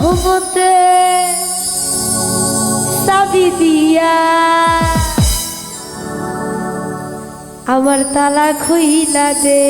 হবতে চাবি দিয়া আমার তালা খুইলা দে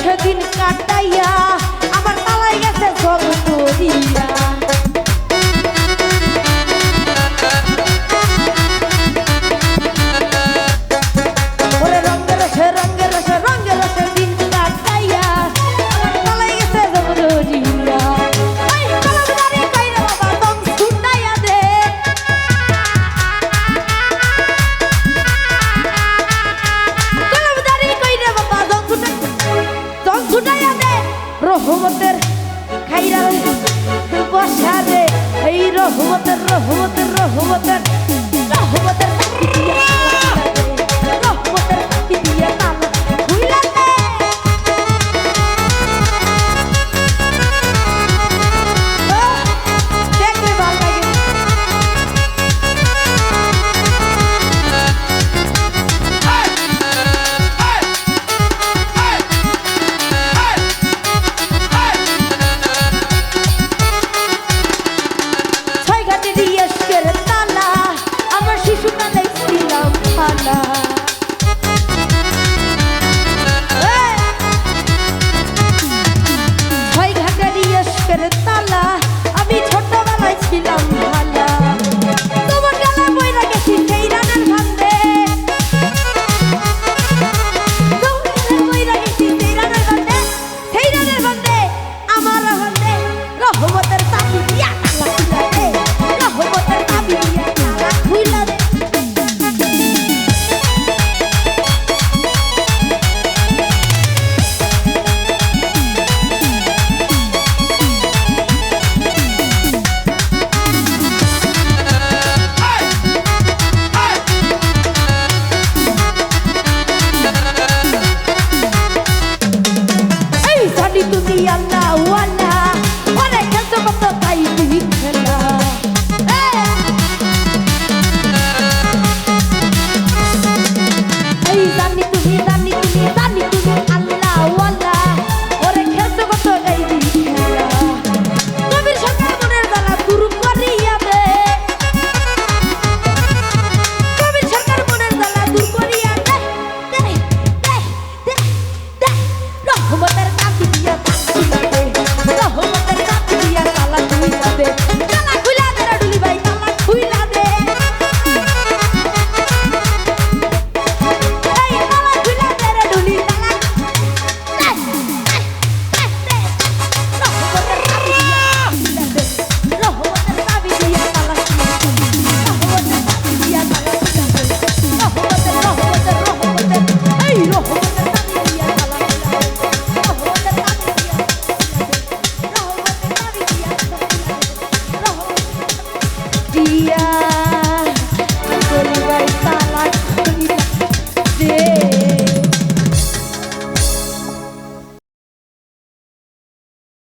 সেদিন কাটাইয়া আমার তালাই গেছে সব করিয়া রহমতের খাইরা বসারে এই রহমতের রহমতের রহমতের রহমতের দেখছিলাম ফানা